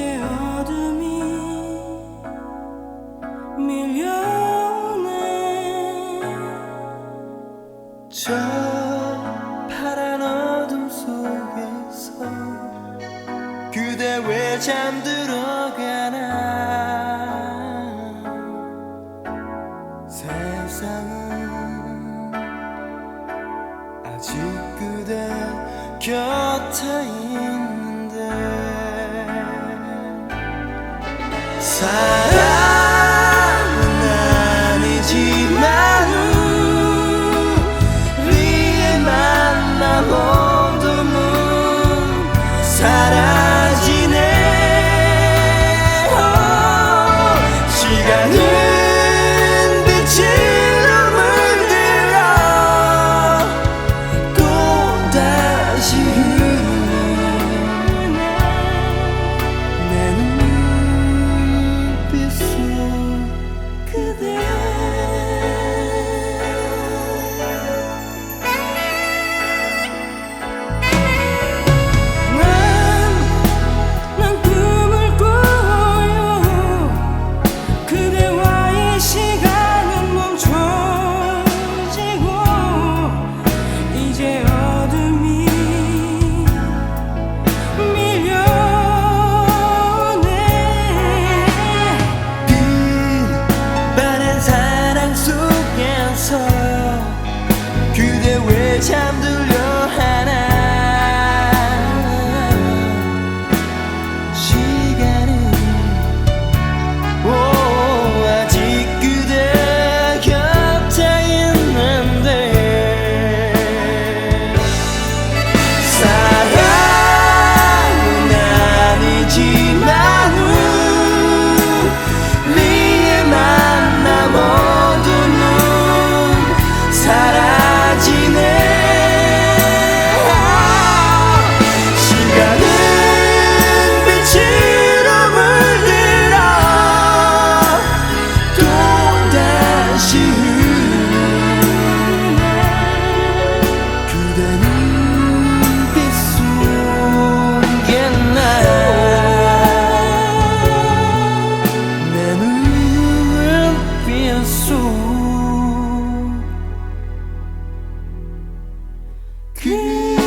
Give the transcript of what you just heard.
이제 어둠이 밀려오네. 저 파란 어둠 속에서 그대 왜 잠들어 가나. 세상은 아직 그대 곁에 time. 君